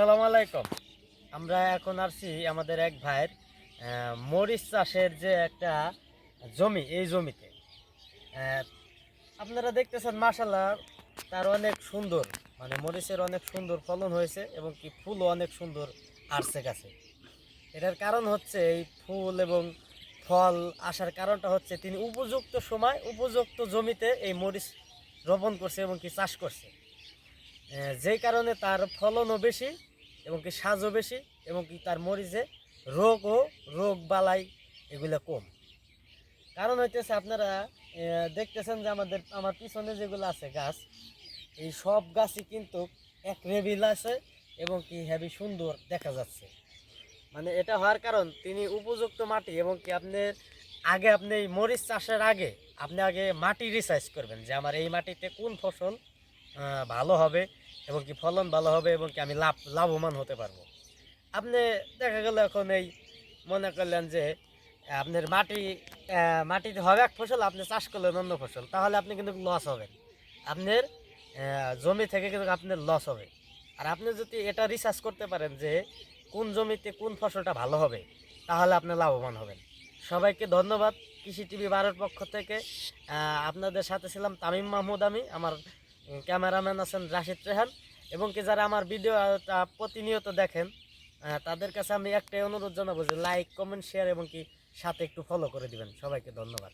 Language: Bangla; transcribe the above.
আসসালামু আলাইকুম। আমরা এখন আসছি আমাদের এক ভাইয়ের মরিচ চাষের যে একটা জমি, এই জমিতে। আপনারা দেখতেছেন মাসাল্লাহ তার অনেক সুন্দর মানে মরিচের অনেক সুন্দর ফলন হয়েছে এবং কি ফুলও অনেক সুন্দর আসছে গাছে। এটার কারণ হচ্ছে এই ফুল এবং ফল আসার কারণটা হচ্ছে তিনি উপযুক্ত সময়, উপযুক্ত জমিতে এই মরিচ রোপণ করছে এবং কি চাষ করছে। যেই কারণে তার ফলনও বেশি এবং কি সাজও বেশি এবং কি তার মরিচে রোগও রোগ বালাই এগুলো কম। কারণ হইতেছে আপনারা দেখতেছেন যে আমাদের, আমার পিছনে যেগুলো আছে গাছ, এই সব গাছই কিন্তু এক রেবিল আছে এবং কি হেভি সুন্দর দেখা যাচ্ছে। মানে এটা হওয়ার কারণ তিনি উপযুক্ত মাটি এবং কি আপনার, আগে আপনি এই মরিচ চাষের আগে, আপনি আগে মাটি রিসার্চ করবেন যে আমার এই মাটিতে কোন ফসল ভালো হবে এবং কি ফলন ভালো হবে এবং কি আমি লাভ লাভবান হতে পারব। আপনি দেখা গেল এখন এই মনে করলেন যে আপনার মাটি মাটিতে হবে এক ফসল, আপনি চাষ করলেন অন্য ফসল, তাহলে আপনি কিন্তু লস হবেন। আপনার জমি থেকে কিন্তু আপনার লস হবে। আর আপনি যদি এটা রিসার্চ করতে পারেন যে কোন জমিতে কোন ফসলটা ভালো হবে, তাহলে আপনি লাভবান হবেন। সবাইকে ধন্যবাদ। কৃষি টিভি বারোর পক্ষ থেকে আপনাদের সাথে ছিলাম তামিম মাহমুদ আমি, আমার ক্যামেরাম্যান আছেন রাশিদ রেহান এবং কি যারা আমার ভিডিও প্রতিনিয়ত দেখেন তাদের কাছে আমি একটাই অনুরোধ জানাব যে লাইক কমেন্ট শেয়ার এবং কি সাথে একটু ফলো করে দিবেন। সবাইকে ধন্যবাদ।